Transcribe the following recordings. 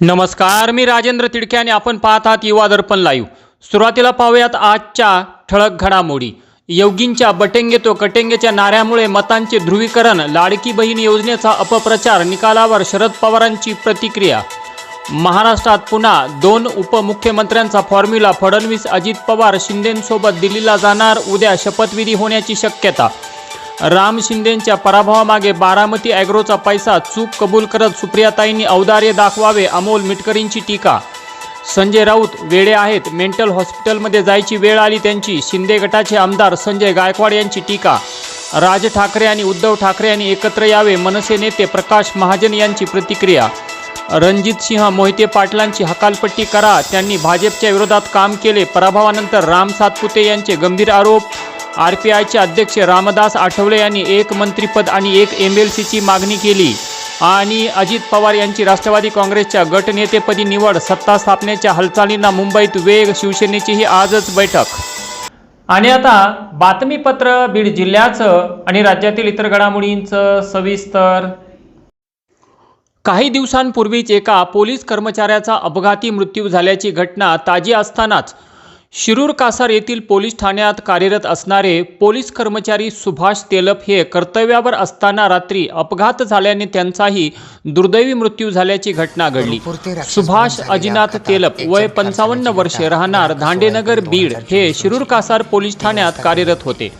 नमस्कार मी राजेंद्र तिडके आणि आपण पाहत आहात युवा दर्पण लाईव्ह सुरुवातीला पाहूयात आजच्या ठळक घडामोडी. योगींच्या बटेंगे तो कटेंगेच्या नाऱ्यामुळे मतांचे ध्रुवीकरण लाडकी बहीण योजनेचा अपप्रचार निकालावर शरद पवारांची प्रतिक्रिया. महाराष्ट्रात पुन्हा दोन उपमुख्यमंत्र्यांचा फॉर्म्युला फडणवीस अजित पवार शिंदेंसोबत दिल्लीला जाणार उद्या शपथविधी होण्याची शक्यता. राम शिंदेंच्या पराभवामागे बारामती ॲग्रोचा पैसा चूक कबूल करत सुप्रियाताईंनी औदार्य दाखवावे अमोल मिटकरींची टीका. संजय राऊत वेडे आहेत मेंटल हॉस्पिटलमध्ये जायची वेळ आली त्यांची शिंदे गटाचे आमदार संजय गायकवाड यांची टीका. राज ठाकरे आणि उद्धव ठाकरे यांनी एकत्र यावे मनसे नेते प्रकाश महाजन यांची प्रतिक्रिया. रणजित सिंह मोहिते पाटलांची हकालपट्टी करा त्यांनी भाजपच्या विरोधात काम केले पराभवानंतर राम सातपुते यांचे गंभीर आरोप आर पी आयचे अध्यक्ष रामदास आठवले यांनी एक मंत्रिपद आणि एक एम एल सीची मागणी केली. आणि अजित पवार यांची राष्ट्रवादी काँग्रेसच्या गटनेतेपदी निवड सत्ता स्थापनेच्या हालचालींना मुंबईत वेग शिवसेनेचीही आजच बैठक. आणि आता बातमीपत्र बीड जिल्ह्याचं आणि राज्यातील इतर घडामोडींचं सविस्तर. काही दिवसांपूर्वीच एका पोलीस कर्मचाऱ्याचा अपघाती मृत्यू झाल्याची घटना ताजी असतानाच शिरूर कासार येथील पोलीस ठाण्यात कार्यरत असणारे पोलीस कर्मचारी सुभाष तेलप हे कर्तव्यावर असताना रात्री अपघात झाल्याने त्यांचाही दुर्दैवी मृत्यू झाल्याची घटना घडली. सुभाष अजिनाथ तेलप वय पंचावन्न वर्षे राहणार धांडेनगर बीड हे शिरूर कासार पोलीस ठाण्यात कार्यरत होते.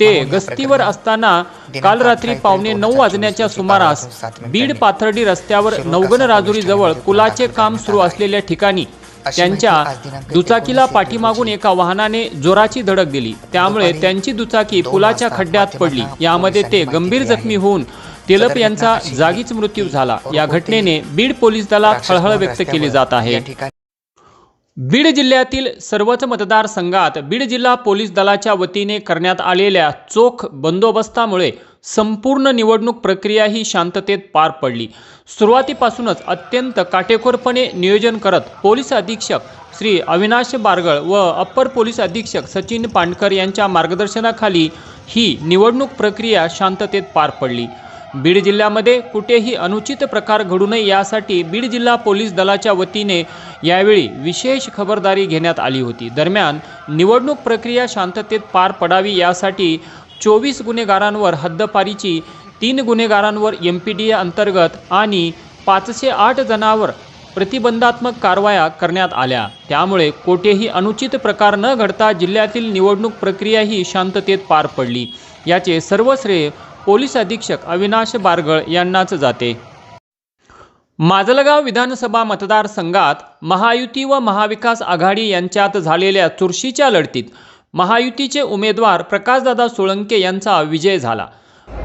ते गस्तीवर असताना काल रात्री पावणे नऊ वाजण्याच्या सुमारास बीड पाथर्डी रस्त्यावर नवगण राजुरी जवळ पुलाचे काम सुरू असलेल्या ठिकाणी त्यांच्या दुचाकीला पाठीमागून एका वाहनाने जोराची धडक दिली. त्यामुळे त्यांची दुचाकी पुलाच्या खड्ड्यात पडली. यामध्ये ते गंभीर जखमी होऊन तेलप यांचा जागीच मृत्यू झाला. या घटनेने बीड पोलीस दलात हळहळ व्यक्त केली जात आहे. बीड जिल्ह्यातील सर्वच मतदारसंघात बीड जिल्हा पोलीस दलाच्या वतीने करण्यात आलेल्या चोख बंदोबस्तामुळे संपूर्ण निवडणूक प्रक्रिया ही शांततेत पार पडली. सुरुवातीपासूनच अत्यंत काटेकोरपणे नियोजन करत पोलीस अधीक्षक श्री अविनाश बारगळ व अप्पर पोलीस अधीक्षक सचिन पांडकर यांच्या मार्गदर्शनाखाली ही निवडणूक प्रक्रिया शांततेत पार पडली. बीड जिल्ह्यामध्ये कुठेही अनुचित प्रकार घडू नये यासाठी बीड जिल्हा पोलीस दलाच्या वतीने यावेळी विशेष खबरदारी घेण्यात आली होती. दरम्यान निवडणूक प्रक्रिया शांततेत पार पडावी यासाठी चोवीस गुन्हेगारांवर हद्दपारीची तीन गुन्हेगारांवर एम पी डी अंतर्गत आणि पाचशे आठ जणांवर प्रतिबंधात्मक कारवाया करण्यात आल्या. त्यामुळे कोठेही अनुचित प्रकार न घडता जिल्ह्यातील निवडणूक प्रक्रिया ही शांततेत पार पडली. याचे सर्व श्रेय पोलीस अधीक्षक अविनाश बारगळ यांनाच जाते. माजलगाव विधानसभा मतदारसंघात महायुती व महाविकास आघाडी यांच्यात झालेल्या चुरशीच्या लढतीत महायुतीचे उमेदवार प्रकाशदादा सोळंके यांचा विजय झाला.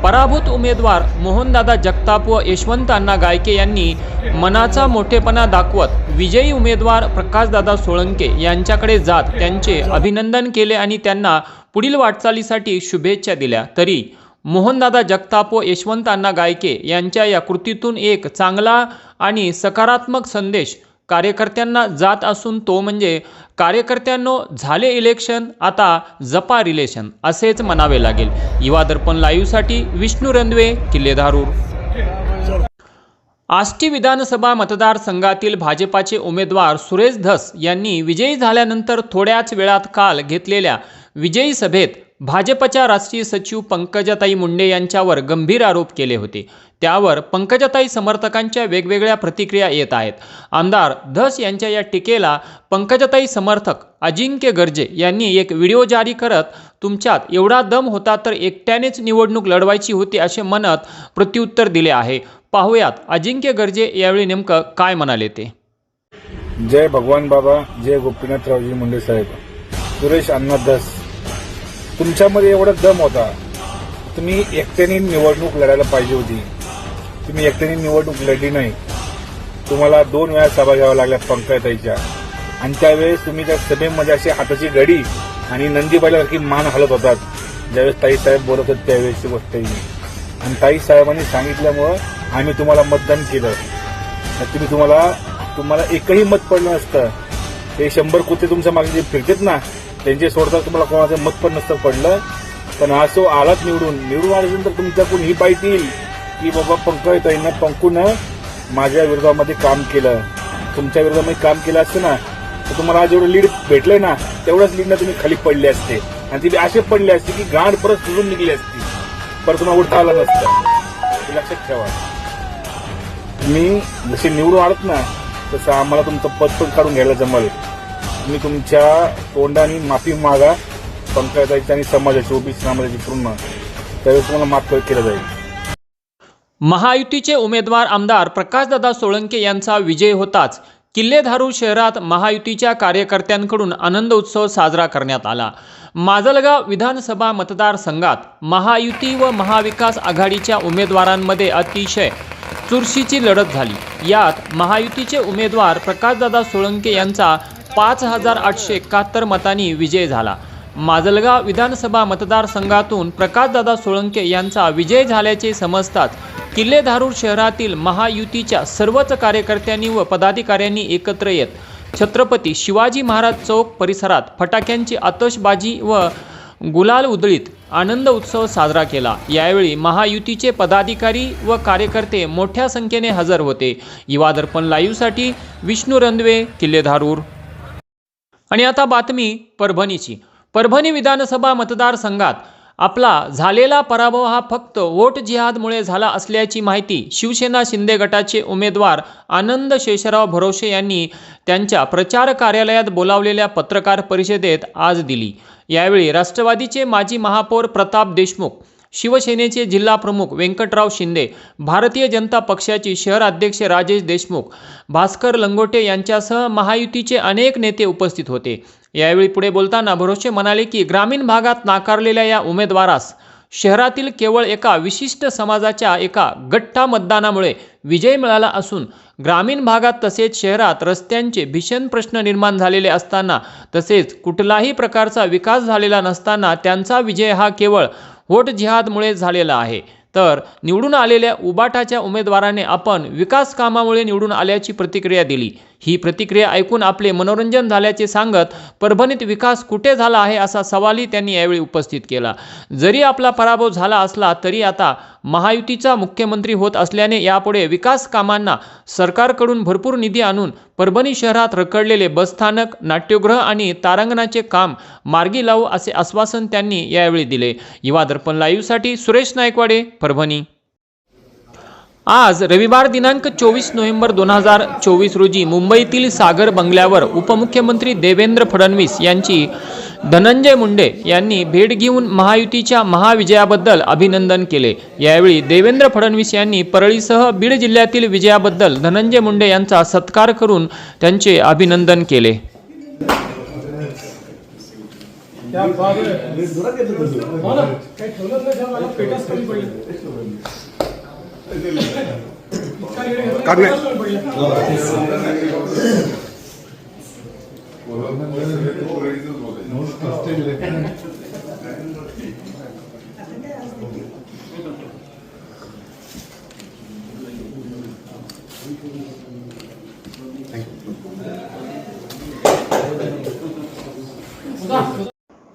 पराभूत उमेदवार मोहनदादा जगताप व यशवंत अण्णा गायके यांनी मनाचा मोठेपणा दाखवत विजयी उमेदवार प्रकाशदादा सोळंके यांच्याकडे जात त्यांचे अभिनंदन केले आणि त्यांना पुढील वाटचालीसाठी शुभेच्छा दिल्या. तरी मोहनदादा जगताप व यशवंत अण्णा गायके यांच्या या कृतीतून एक चांगला आणि सकारात्मक संदेश कार्यकर्त्यांना जात असून तो म्हणजे कार्यकर्त्यांनो झाले इलेक्शन आता जपा रिलेशन असेच म्हणावे लागेल. युवा दर्पण लाईव्हसाठी विष्णू रंदवे किल्लेधारूर आष्टी विधानसभा मतदारसंघातील भाजपाचे उमेदवार सुरेश धस यांनी विजयी झाल्यानंतर थोड्याच वेळात काल घेतलेल्या विजयी सभेत भाजपच्या राष्ट्रीय सचिव पंकजाताई मुंडे यांच्यावर गंभीर आरोप केले होते. त्यावर पंकजाताई समर्थकांच्या वेगवेगळ्या प्रतिक्रिया येत आहेत. आमदार धस यांच्या या टीकेला पंकजाताई समर्थक अजिंक्य गर्जे यांनी एक व्हिडिओ जारी करत तुमच्यात एवढा दम होता तर एकट्यानेच निवडणूक लढवायची होती असे म्हणत प्रत्युत्तर दिले आहे. पाहूयात अजिंक्य गर्जे यावेळी नेमकं काय म्हणाले ते? जय भगवान बाबा जय गोपीनाथरावजी मुंडे साहेब. सुरेश अण्णा तुमच्यामध्ये एवढा दम होता. तुम्ही एकट्याने निवडणूक लढायला पाहिजे होती. तुम्ही एकट्याने निवडणूक लढली नाही. तुम्हाला दोन वेळा सभा घ्याव्या लागल्या पंकजाताईच्या. आणि त्यावेळेस तुम्ही त्या सभेमध्ये अशी हाताची घडी आणि नंदीबाईलासारखी मान हलत होतात. ज्यावेळेस ताई साहेब बोलत होते त्यावेळेसची गोष्ट आणि ताई साहेबांनी सांगितल्यामुळं आम्ही तुम्हाला मतदान केलं. तुम्ही तुम्हाला तुम्हाला एकही मत पडलं नसतं. ते शंभर कुत्ते तुमच्या मागे जे फिरतात ना त्यांचे सोडता तुम्हाला कोणाचं मत पण नसतं पडलं. पण असो आलाच निवडून. निवडून आल्यानंतर तुमच्याकडून ही पाहिजे की बाबा पंकजताईंना पंकून माझ्या विरोधामध्ये काम केलं. तुमच्या विरोधामध्ये काम केलं असतं ना तर तुम्हाला आज जेवढं लीड भेटलंय ना तेवढ्याच लीडनं तुम्ही खाली पडले असते. आणि ती असे पडले असते की गाड परत सुजून निघली असती. परत तुम्हाला उठता आलं नसतं. हे लक्षात ठेवा. तुम्ही जसे निवडून आलात ना तसं आम्हाला तुमचं पद पण काढून घ्यायला जमल. तुम्ही तुमच्या तोंडाने माफी मागा. पंकजाची आणि समाजाची ओबीसी समाजाची पूर्ण. त्यावेळेस तुम्हाला माफ केलं जाईल. महायुतीचे उमेदवार आमदार प्रकाशदादा सोळंके यांचा विजय होताच किल्लेधारू शहरात महायुतीच्या कार्यकर्त्यांकडून आनंद उत्सव साजरा करण्यात आला. माजलगाव विधानसभा मतदारसंघात महायुती व महाविकास आघाडीच्या उमेदवारांमध्ये अतिशय चुरशीची लढत झाली. यात महायुतीचे उमेदवार प्रकाशदादा सोळंके यांचा पाच हजार आठशे एकाहत्तर मतांनी विजय झाला. माजलगाव विधानसभा मतदारसंघातून प्रकाशदादा सोळंके यांचा विजय झाल्याचे समजताच किल्लेधारूर शहरातील महायुतीच्या सर्वच कार्यकर्त्यांनी व पदाधिकाऱ्यांनी एकत्र येत छत्रपती शिवाजी महाराज चौक परिसरात फटाक्यांची आतषबाजी व गुलाल उधळीत आनंद उत्सव साजरा केला. यावेळी महायुतीचे पदाधिकारी व कार्यकर्ते मोठ्या संख्येने हजर होते. युवा दर्पण लाईव्हसाठी विष्णू रंधवे किल्लेधारूर. आणि आता बातमी परभणीची. परभणी विधानसभा मतदारसंघात आपला झालेला पराभव हा फक्त वोट जिहादमुळे झाला असल्याची माहिती शिवसेना शिंदे गटाचे उमेदवार आनंद शेषराव भरोसे यांनी त्यांच्या प्रचार कार्यालयात बोलावलेल्या पत्रकार परिषदेत आज दिली. यावेळी राष्ट्रवादीचे माजी महापौर प्रताप देशमुख शिवसेनेचे जिल्हाप्रमुख व्यंकटराव शिंदे भारतीय जनता पक्षाचे शहर अध्यक्ष राजेश देशमुख भास्कर लंगोटे यांच्यासह महायुतीचे अनेक नेते उपस्थित होते. यावेळी पुढे बोलताना भरोसे म्हणाले की ग्रामीण भागात नाकारलेल्या या उमेदवारास शहरातील केवळ एका विशिष्ट समाजाच्या एका गठ्ठा मतदानामुळे विजय मिळाला असून ग्रामीण भागात तसेच शहरात रस्त्यांचे भीषण प्रश्न निर्माण झालेले असताना तसेच कुठलाही प्रकारचा विकास झालेला नसताना त्यांचा विजय हा केवळ वोट जिहादमुळे झालेला आहे. तर निवडून आलेल्या उबाटाच्या उमेदवाराने आपण विकास कामामुळे निवडून आल्याची प्रतिक्रिया दिली. ही प्रतिक्रिया ऐकून आपले मनोरंजन झाल्याचे सांगत परभणीत विकास कुठे झाला आहे असा सवालही त्यांनी यावेळी उपस्थित केला. जरी आपला पराभव झाला असला तरी आता महायुतीचा मुख्यमंत्री होत असल्याने यापुढे विकास कामांना सरकारकडून भरपूर निधी आणून परभणी शहरात रखडलेले बसस्थानक नाट्यगृह आणि तारांगणाचे काम मार्गी लावू असे आश्वासन त्यांनी यावेळी दिले. युवा दर्पण लाईव्हसाठी सुरेश नायकवाडे परभणी. आज रविवार दिनांक चोवीस नोव्हेंबर दोन हजार चोवीस रोजी मुंबईतील सागर बंगल्यावर उपमुख्यमंत्री देवेंद्र फडणवीस यांची धनंजय मुंडे यांनी भेट घेऊन महायुतीच्या महाविजयाबद्दल अभिनंदन केले यावेळी देवेंद्र फडणवीस यांनी परळीसह बीड जिल्ह्यातील विजयाबद्दल धनंजय मुंडे यांचा सत्कार करून त्यांचे अभिनंदन केले करने